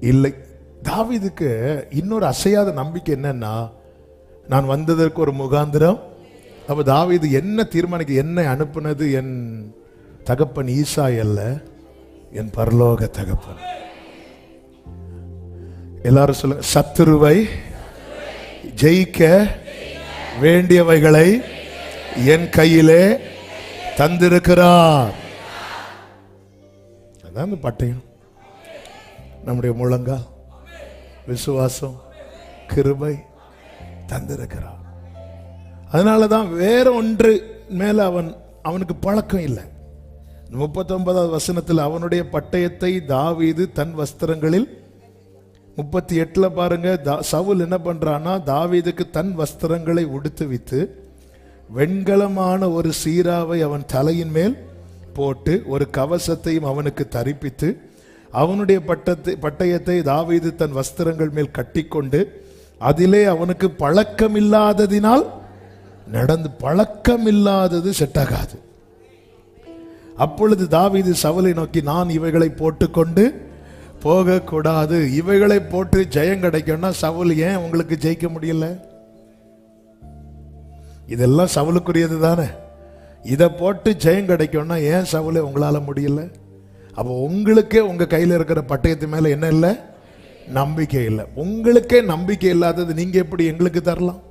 இல்லை. தாவிதுக்கு இன்னொரு அசையாத நம்பிக்கை என்னன்னா நான் வந்ததற்கு ஒரு முகாந்திரம். அப்போ தாவீது என்ன தீர்மானிக்க என்னை அனுப்புனது என் தகப்பன் ஈசா அல்ல என் பரலோக தகப்பன். எல்லாரும் சொல்லுங்க சத்துருவை ஜெயிக்க வேண்டியவைகளை என் கையிலே தந்திருக்கிறார். அதான் பட்டயம். நம்முடைய முழங்கால் விசுவாசம் கிருபை தந்திருக்கிறார். அதனால தான் வேற ஒன்று மேல அவன் அவனுக்கு பழக்கம் இல்லை. முப்பத்தொன்பதாவது வசனத்தில் அவனுடைய பட்டயத்தை தாவீது தன் வஸ்திரங்களில் முப்பத்தி எட்டில் பாருங்க தா- சவுல் என்ன பண்ணுறான்னா தாவீதுக்கு தன் வஸ்திரங்களை உடுத்து வித்து வெண்கலமான ஒரு சீராவை அவன் தலையின் மேல் போட்டு ஒரு கவசத்தையும் அவனுக்கு தரிப்பித்து அவனுடைய பட்டத்தை பட்டயத்தை தாவீது தன் வஸ்திரங்கள் மேல் கட்டிக்கொண்டு அதிலே அவனுக்கு பழக்கம் இல்லாததினால் நடந்து பழக்கம் இல்லாதது செட்டாகாது. அப்பொழுது தாவீது சவலை நோக்கி நான் இவைகளை போட்டுக்கொண்டு போகக்கூடாது. இவைகளை போட்டு ஜெயம் கிடைக்கும்னா சவுல் ஏன் உங்களுக்கு ஜெயிக்க முடியல? இதெல்லாம் சவுலுக்குரியது தானே இதை போட்டு ஜெயம் கிடைக்கும்னா ஏன் சவுலை உங்களால் முடியல? அப்போ உங்களுக்கே உங்கள் கையில் இருக்கிற பட்டயத்து மேலே என்ன இல்லை? நம்பிக்கை இல்லை. உங்களுக்கே நம்பிக்கை இல்லாதது நீங்கள் எப்படி எங்களுக்கு தரலாம்?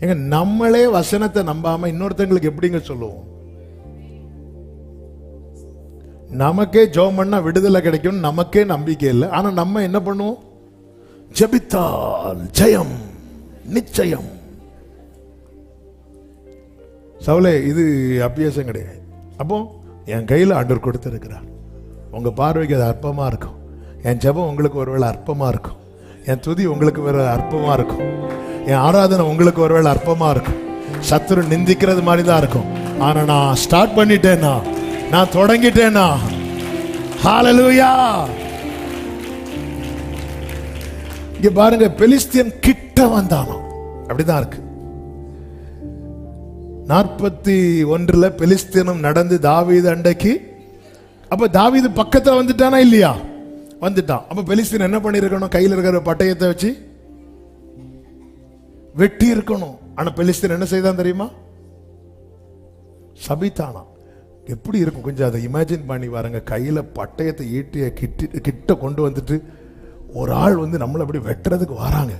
எங்க நம்மளே வசனத்தை நம்பாம இன்னொருத்தங்களுக்கு எப்படிங்க சொல்லுவோம்? நமக்கே ஜோம் பண்ணா விடுதலை கிடைக்கும் நமக்கே நம்பிக்கை இல்லை. ஆனா நம்ம என்ன பண்ணுவோம்? ஜெபித்தால் ஜெயம் நிச்சயம். சவுலே இது அபியாசம் கிடையாது. அப்போ என் கையில் ஆண்டவர் கொடுத்துருக்கிறார். உங்கள் பார்வைக்கு அது அற்பமாக இருக்கும். என் ஜெபம் உங்களுக்கு ஒருவேளை அற்பமாக இருக்கும். என் துதி உங்களுக்கு ஒரு அற்பமாக இருக்கும். என் ஆராதனை உங்களுக்கு ஒருவேளை அற்பமாக இருக்கும். சத்துரு நிந்திக்கிறது மாதிரி தான் இருக்கும். ஆனால் நான் ஸ்டார்ட் பண்ணிட்டேன்னா நான் தொடங்கிட்டேன்னா. ஹாலலூயா இங்கே பாருங்க பெலிஸ்தியன் கிட்ட வந்தானோ அப்படிதான் இருக்கு. நாற்பத்தி ஒன்றில் பெலிஸ்தீனம் நடந்து தாவீது அண்டைக்கு. அப்போ தாவீது பக்கத்தில் வந்துட்டானா இல்லையா? வந்துட்டான். அப்போ பெலிஸ்தீன் என்ன பண்ணியிருக்கணும்? கையில் இருக்கிற பட்டயத்தை வச்சு வெட்டி இருக்கணும் ஆனால் பெலிஸ்தீன் என்ன செய்தான் தெரியுமா? சபித்தானா. எப்படி இருக்கும் கொஞ்சம் அதை இமேஜின் பண்ணி பாருங்க. கையில் பட்டயத்தை ஈட்டிய கிட்டி கிட்ட கொண்டு வந்துட்டு ஒரு ஆள் வந்து நம்மளை அப்படி வெட்டுறதுக்கு வராங்க.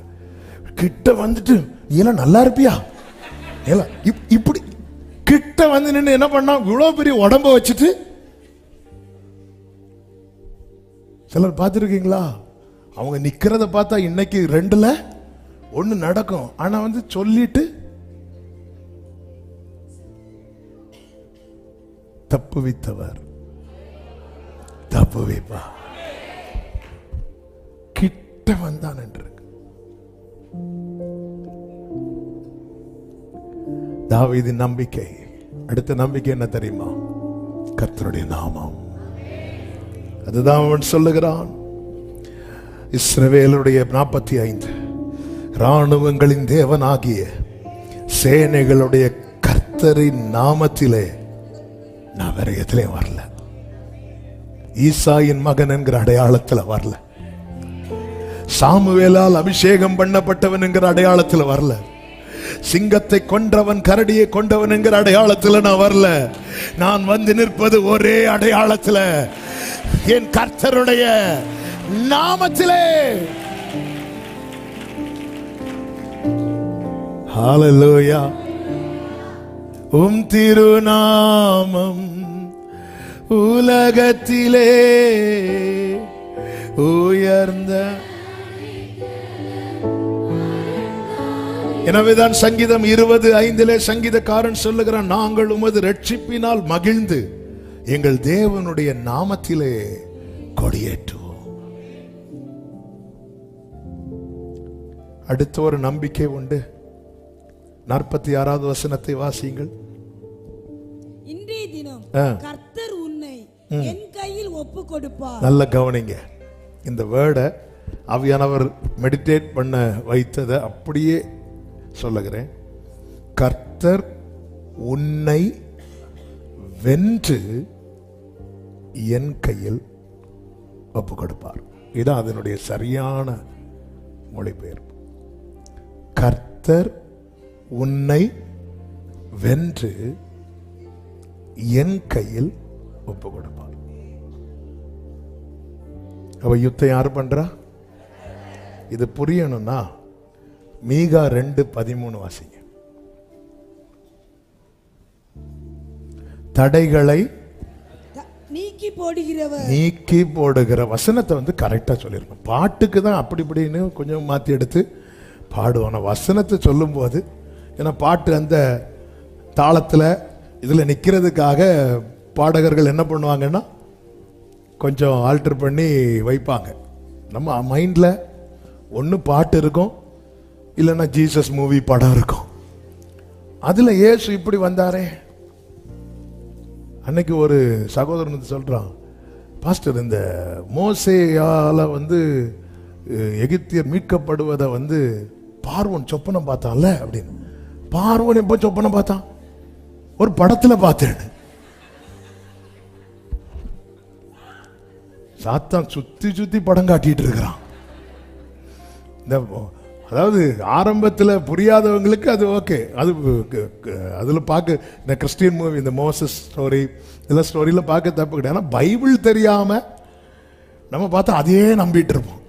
கிட்ட வந்துட்டு நீ எல்லாம் நல்லா இருப்பியா? ஏல, இப்- இப்படி கிட்ட வந்து நின்று என்ன பண்ணா இவ்வளோ பெரிய உடம்ப வச்சுட்டு சிலர் பார்த்துருக்கீங்களா? அவங்க நிற்கிறத பார்த்தா இன்னைக்கு ரெண்டில் ஒன்று நடக்கும். ஆனால் வந்து சொல்லிட்டு தப்பு வைத்தவர். தப்பு வைப்பா கிட்ட வந்தான் என்று இருக்கு. நம்பிக்கை. அடுத்த நம்பிக்கை என்ன தெரியுமா? கர்த்தருடைய நாமம். அதுதான் அவன் சொல்லுகிறான். இஸ்ரவேலுடைய நாற்பத்தி ஐந்து இராணுவங்களின் தேவனாகிய சேனைகளுடைய கர்த்தரின் நாமத்திலே நான் வேற எதுலயும் வரல. ஈசாயின் மகன் என்கிற அடையாளத்துல வரல. சாமுவேலால் அபிஷேகம் பண்ணப்பட்டவன் என்கிற அடையாளத்துல வரல. சிங்கத்தை கொன்றவன் கரடியை கொண்டவன் என்கிற அடையாளத்துல நான் வரல. நான் வந்து நிற்பது ஒரே அடையாளத்துல. என் கர்த்தருடைய நாமத்திலே. ஹalleluya உம் திருநாமம் உலகத்திலே உயர்ந்த எனவேதான் சங்கீதம் இருபது ஐந்திலே சங்கீதக்காரன் சொல்லுகிறான் நாங்கள் உமது ரட்சிப்பினால் மகிழ்ந்து எங்கள் தேவனுடைய நாமத்திலே கொடியேற்றுவோம். அடுத்த ஒரு நம்பிக்கை உண்டு. நாற்பத்தி ஆறாவது வசனத்தை வாசியுங்கள். இன்றைய தினம். கர்த்தர் உன்னை என் கையில் ஒப்பு கொடுப்பார் நல்ல கவனிங்க. இந்த வேர்டை ஆவியானவர் மெடிடேட் பண்ண வைத்ததை அப்படியே சொல்லுகிறேன். கர்த்தர் உன்னை வென்று என் கையில் ஒப்பு கொடுப்பார் இதான் அதனுடைய சரியான மொழிபெயர்ப்பு. கர்த்தர் உன்னை வென்று என் கையில் ஒப்பு கொடுப்பார் அவ யுத்தம் யார் பண்றா? இது புரியணும்னா மீகா ரெண்டு பதிமூணு வாசிங்க. தடைகளை நீக்கி போடுகிறவர். நீக்கி போடுகிற வசனத்தை வந்து கரெக்டா சொல்லிருக்கணும் பாட்டுக்கு தான் அப்படி இப்படின்னு கொஞ்சம் மாத்தி எடுத்து பாடுவோம். வசனத்தை சொல்லும்போது ஏன்னா பாட்டு அந்த தாளத்துல இதுல நிக்கிறதுக்காக பாடகர்கள் என்ன பண்ணுவாங்கன்னா கொஞ்சம் ஆல்டர் பண்ணி வைப்பாங்க. நம்ம மைண்டில் ஒன்று பாட்டு இருக்கும் இல்லைன்னா ஜீசஸ் மூவி படம் இருக்கும். அதில் ஏசு இப்படி வந்தாரே. அன்னைக்கு ஒரு சகோதரன் வந்து சொல்கிறான் பாஸ்டர் இந்த மோசேயால வந்து எகிப்தியர் மீட்கப்படுவதை வந்து பார்வன் சொப்பனம் பார்த்தான்ல? அப்படின்னு. பார்வன் எப்போ சொப்பனம் பார்த்தான்? ஒரு படத்தில் பார்த்தேன். சாத்தான் சுத்தி சுத்தி படம் காட்டிட்டு இருக்கிறான். இந்த அதாவது ஆரம்பத்தில் புரியாதவங்களுக்கு அது ஓகே. அது அதுல பார்க்க இந்த கிறிஸ்டியன் மூவி இந்த மோசஸ் ஸ்டோரி இதெல்லாம் ஸ்டோரியில் பார்க்க தப்பு கிடையாது. ஆனால் பைபிள் தெரியாம நம்ம பார்த்தா அதையே நம்பிட்டு இருப்போம்.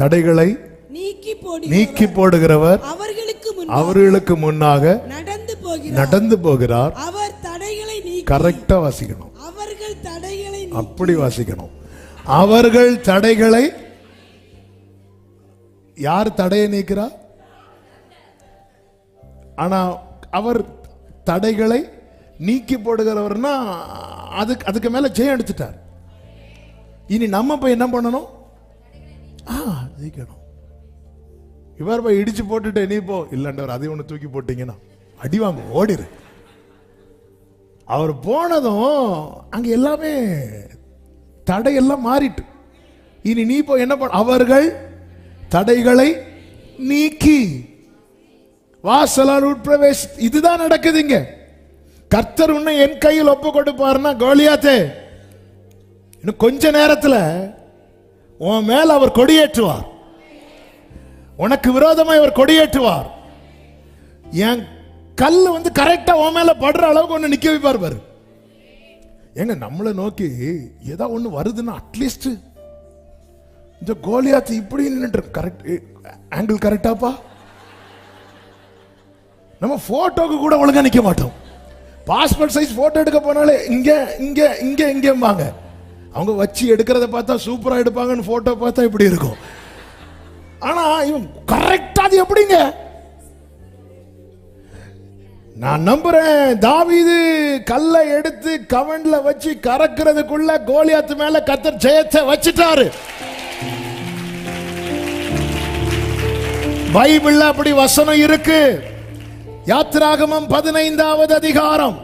தடைகளை நீக்கி போடுகிறவர். அவர்களுக்கு முன் அவர்களுக்கு முன்னாக நடந்து போகிறார். நடந்து போகிறார். அவர் தடைகளை நீக்கி கரெக்டா வாசிக்கணும். அவர்கள் தடைகளை அப்படி வாசிக்கணும். அவர்கள் தடைகளை யார் தடையை நீக்கிறார் ஆனா அவர் தடைகளை நீக்கி போடுகிறவர்னா அதுக்கு அதுக்கு மேல ஜெயம் எடுத்துட்டார். இனி நம்ம போய் என்ன பண்ணணும்? ஆ நீக்கணும் இவர் போய் இடிச்சு போட்டுட்டு நீ போ. இல்லைன்றவர் அதை ஒன்று தூக்கி போட்டீங்கன்னா. அடி வாங்க ஓடிரு. அவர் போனதும் அங்க எல்லாமே தடையெல்லாம் மாறிட்டு. இனி நீ இப்போ என்ன பண்ண அவர்கள் தடைகளை நீக்கி. வாசலால் உட்பிரவேஷ் இதுதான் நடக்குதுங்க கர்த்தர் உன்னை என் கையில் ஒப்பு கொடுப்பாருன்னா கோலியாத்தே இன்னும் கொஞ்ச நேரத்தில் உன் மேல் அவர் கொடியேற்றுவார். உனக்கு விரோதமாக அவர் கொடியேற்றுவார். என் கல் வந்து கரெக்டாக உன் மேலே படுற அளவுக்கு ஒன்று நிற்க வைப்பார் பாரு. ஏங்க நம்மளை நோக்கி ஏதோ ஒன்று வருதுன்னா அட்லீஸ்ட் இந்த கோலியாத்து இப்படி நின்றுட்டு கரெக்ட் ஆங்கிள் கரெக்டாப்பா நம்ம ஃபோட்டோக்கு கூட ஒழுங்கா நிற்க மாட்டோம். பாஸ்போர்ட் சைஸ் ஃபோட்டோ எடுக்க போனாலே இங்கே இங்கே இங்கே இங்கேம்பாங்க. அவங்க வச்சு எடுக்கிறத பார்த்தா சூப்பராக எடுப்பாங்கன்னு ஃபோட்டோ பார்த்தா இப்படி இருக்கும். ஆனால் இவன் கரெக்டாக அது எப்படிங்க? நான் நம்புறேன். தாவிது கல்லை எடுத்து கவன்ல வச்சு கறக்கிறதுக்குள்ள கோலியாத்து மேல கத்தர் ஜெயத்தை வச்சுட்டாரு. பைபிள்ல அப்படி வசனம் இருக்கு. யாத்திராகமம் பதினைந்தாவது அதிகாரம்.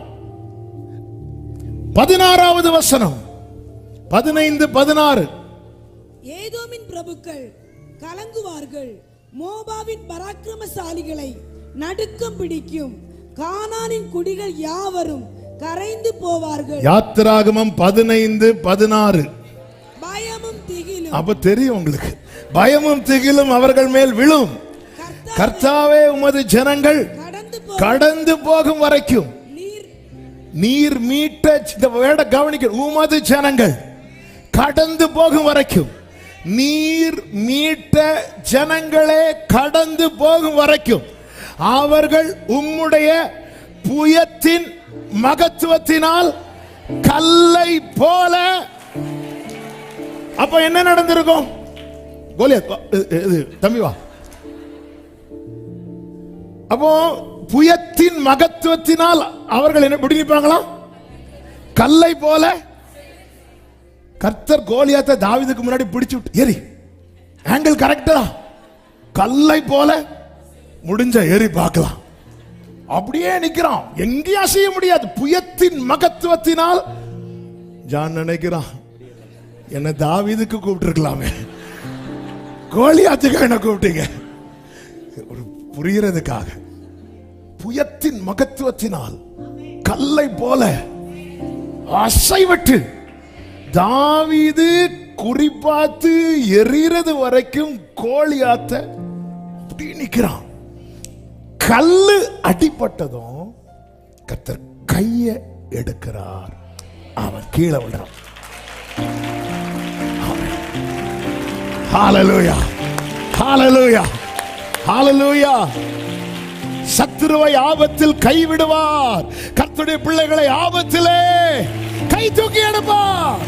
பதினாறாவது வசனம். பதினைந்து பதினாறு. ஏதோமின் பிரபுக்கள் கலங்குவார்கள். மோபாவின் பராக்கிரமசாலிகளை நடுக்கம் பிடிக்கும். கானானின் குடிகள் யாவரும் கரைந்து போவார்கள். யாத்திராகமம் பதினைந்து பதினாறு. பயமும் திகிலும். அப்ப தெரியும் உங்களுக்கு. பயமும் திகிலும் அவர்கள் மேல் விழும். கர்த்தா கர்த்தாவே உமது ஜனங்கள் கடந்து போகும் வரைக்கும். நீர் நீர் மீட்ட இந்த வேட கவனிக்க உமது ஜனங்கள் கடந்து போகும் வரைக்கும். நீர் மீட்ட ஜனங்களே கடந்து போகும் வரைக்கும். அவர்கள் உம்முடைய புயத்தின் மகத்துவத்தினால் கல்லை போல. அப்ப என்ன நடந்திருக்கும்? தம்பி வா. அப்போ புயத்தின் மகத்துவத்தினால் அவர்கள் என்ன பிடிப்பாங்களா கல்லை போல. கர்த்தர் கோலியாத்தை தாவிதுக்கு முன்னாடி பிடிச்சு விட்டு ஏறி. ஆங்கிள் கரெக்டா கல்லை போல முடிஞ்ச ஏறி பார்க்கலாம். அப்படியே நிக்கிறான். எங்கேயும் அசைய முடியாது. புயத்தின் மகத்துவத்தினால் ஜான் நினைக்கிறான் என்ன தாவிதுக்கு கூப்பிட்டுருக்கலாமே. கோழியாத்துக்கு என்ன கூப்பிட்டீங்க. ஒரு புரியறதுக்காக புயத்தின் மகத்துவத்தினால் கல்லை போல அசைவட்டு தாவிது குறிப்பாத்து எரியறது வரைக்கும் கோழியாத்த அப்படி நிக்கிறான். கல்லு அடிப்பட்டதும் கத்தர் கையை எடுக்கிறார். அவன் கீழே விடுறான் ஹalleluya. ஹalleluya. ஹalleluya. சத்துருவை ஆபத்தில் கைவிடுவார். கத்துடைய பிள்ளைகளை ஆபத்திலே கை தூக்கி எடுப்பார்.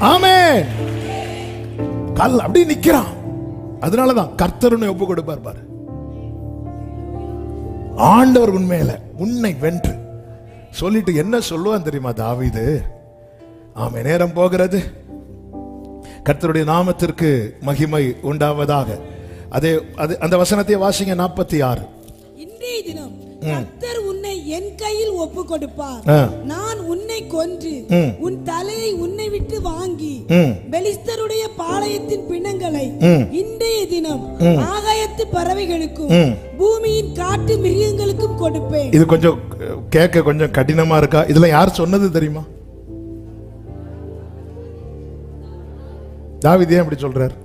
ஆமே கல் அப்படி நிக்கிறான். அதனாலதான் கர்த்தருனை ஒப்பு கொடுப்பார் பாரு. ஆண்டவர் உண்மையில உன்னை வென்று சொல்லிட்டு என்ன சொல்லுவான் தெரியுமா தாவீது? ஆமை நேரம் போகிறது. கர்த்தருடைய நாமத்திற்கு மகிமை உண்டாவதாக. அதே அது அந்த வசனத்தை வாசிங்க நாற்பத்தி ஆறு. இன்றைய தினம் கர்த்தர் உன்னை என் கையில் ஒப்பு கொடுப்பார். நான் உன்னை கொன்று. உன் தலையை உன்னை விட்டு வாங்கி. பெலிஸ்தருடைய பாளையத்தின் பிணங்களை. இன்றைய தினம் ஆகாயத்து பறவைகளுக்கும். பூமியின் காட்டு மிருகங்களுக்கும் கொடுப்பேன் இது கொஞ்சம் கேட்க கொஞ்சம் கடினமா இருக்கா இதுல யார் சொன்னது தெரியுமா தாவீது ஏன் இப்படி சொல்றார்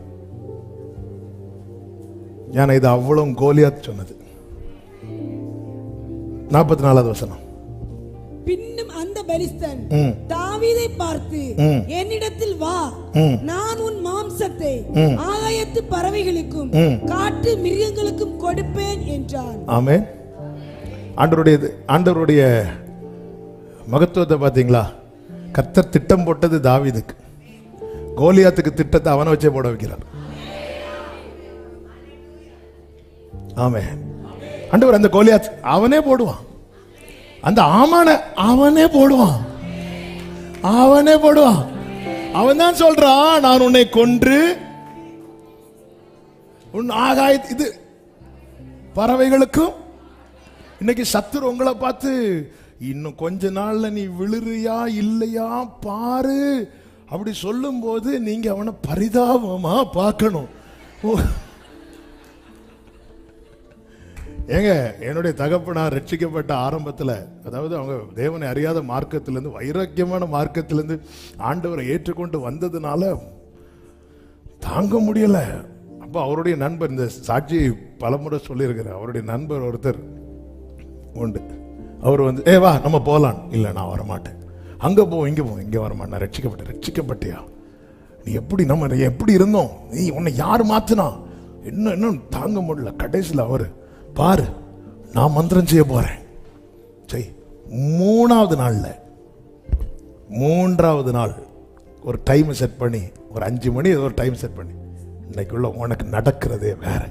ஏன்னா இது அவ்வளவு கோலியாத் சொன்னது நாற்பத்தி நாலாவது வசனம் பின்னும் அந்த பெலிஸ்தன். தாவீதை பார்த்து. என்னிடத்தில் வா. நான் உன் மாம்சத்தை. ஆகாயத்து பறவைகளுக்கும். காட்டு மிருகங்களுக்கும் கொடுப்பேன் என்றான் ஆமே ஆண்டவருடைய ஆண்டவருடைய மகத்துவத்தை பார்த்தீங்களா கர்த்தர் திட்டம் போட்டது தாவீதுக்கு கோலியாத்துக்கு திட்டத்தை அவனை வச்சே போட வைக்கிறார் ஆமே ஆண்டவர் அந்த கோலியாத் அவனே போடுவான். அந்த ஆமான அவனே போடுவான். அவனே போடுவான். அவன் தான் சொல்றான் நான் உன்னை கொன்று உன் ஆகாய இது பறவைகளுக்கும் இன்னைக்கு சத்துரு உங்களை பார்த்து இன்னும் கொஞ்ச நாள்ல நீ விழுறியா இல்லையா பாரு. அப்படி சொல்லும்போது நீங்க அவனை பரிதாபமா பார்க்கணும். ஓ. ஏங்க என்னுடைய தகப்பனார் ரட்சிக்கப்பட்ட ஆரம்பத்தில் அதாவது அவங்க தேவனை அறியாத மார்க்கத்திலேருந்து வைராக்கியமான மார்க்கத்திலேருந்து ஆண்டவரை ஏற்றுக்கொண்டு வந்ததுனால தாங்க முடியல. அப்போ அவருடைய நண்பர் இந்த சாட்சியை பலமுறை சொல்லியிருக்கிறார். அவருடைய நண்பர் ஒருத்தர் உண்டு. அவர் வந்து ஏ வா நம்ம போகலாம் இல்லை நான் வரமாட்டேன். அங்கே போ இங்கே போ. இங்கே வரமாட்டேன் நான் ரட்சிக்கப்பட்டேன். ரட்சிக்கப்பட்டியா? நீ எப்படி நம்ம எப்படி இருந்தோம்? நீ உன்னை யார் மாற்றினா இன்னும் இன்னும் தாங்க முடியல. கடைசியில் அவர் பாரு நான் மந்திரம் செய்ய போகிறேன் சரி மூணாவது நாளில் மூன்றாவது நாள் ஒரு டைம் செட் பண்ணி ஒரு அஞ்சு மணி ஏதோ ஒரு டைம் செட் பண்ணி இன்னைக்குள்ள உனக்கு நடக்கிறதே வேற.